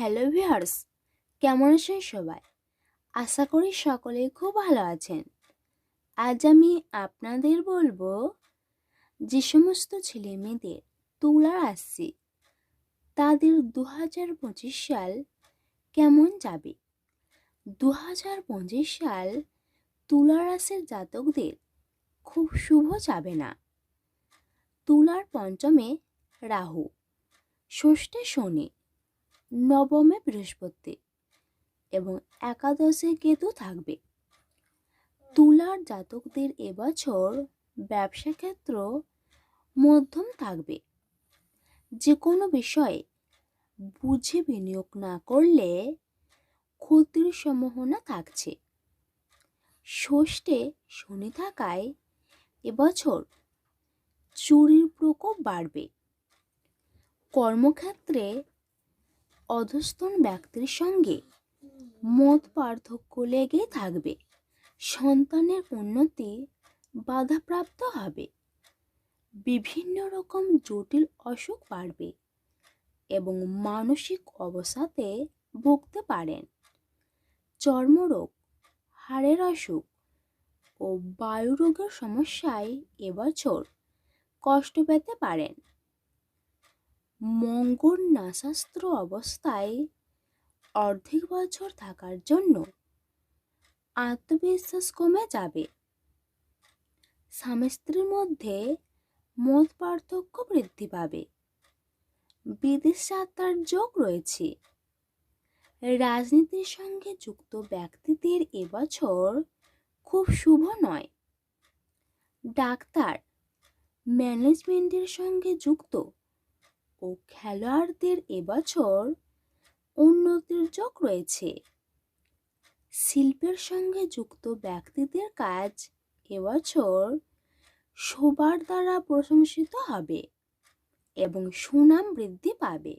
Hello viewers কেমন আছেন সবাই? আশা করি সকলেই খুব ভালো আছেন। আজ আমি আপনাদের বলব যে সমস্ত ছেলে মেয়েদের তুলার আসছে তাদের দু হাজার পঁচিশ সাল কেমন যাবে? দু হাজার পঁচিশ সাল তুলা রাশির জাতকদের খুব শুভ যাবে না। তুলার পঞ্চমে রাহু, ষষ্ঠে শনি নবমে বৃহস্পতি এবং একাদশে কেতু থাকবে। তুলার জাতকদের এবছর ব্যবসা ক্ষেত্র মধ্যম থাকবে। যে কোনো বিষয়ে বুঝে বিনিয়োগ না করলে ক্ষতির সম্ভাবনা থাকছে। ষষ্ঠে শনি থাকায় এবছর চুরির প্রকোপ বাড়বে। কর্মক্ষেত্রে অধস্তন ব্যক্তির সঙ্গে মত পার্থক্য লেগেই থাকবে। সন্তানের উন্নতি বাধাপ্রাপ্ত হবে। বিভিন্ন রকম জটিল অসুখ বাড়বে এবং মানসিক অবসাদে ভুগতে পারেন। চর্মরোগ, হাড়ের অসুখ ও বায়ুরোগের সমস্যায় এবছর কষ্ট পেতে পারেন। মঙ্গল নাশাস্ত্র অবস্থায় অর্ধেক বছর থাকার জন্য আত্মবিশ্বাস কমে যাবে। স্বামী স্ত্রীর মধ্যে মত পার্থক্য বৃদ্ধি পাবে। বিদেশ যাত্রার যোগ রয়েছে। রাজনীতির সঙ্গে যুক্ত ব্যক্তিদের এবছর খুব শুভ নয়। ডাক্তার, ম্যানেজমেন্টের সঙ্গে যুক্ত ও খেলোয়াড়দের এবছর উন্নতির যোগ রয়েছে। শিল্পের সঙ্গে যুক্ত ব্যক্তিদের কাজ এবছর সবার দ্বারা প্রশংসিত হবে এবং সুনাম বৃদ্ধি পাবে।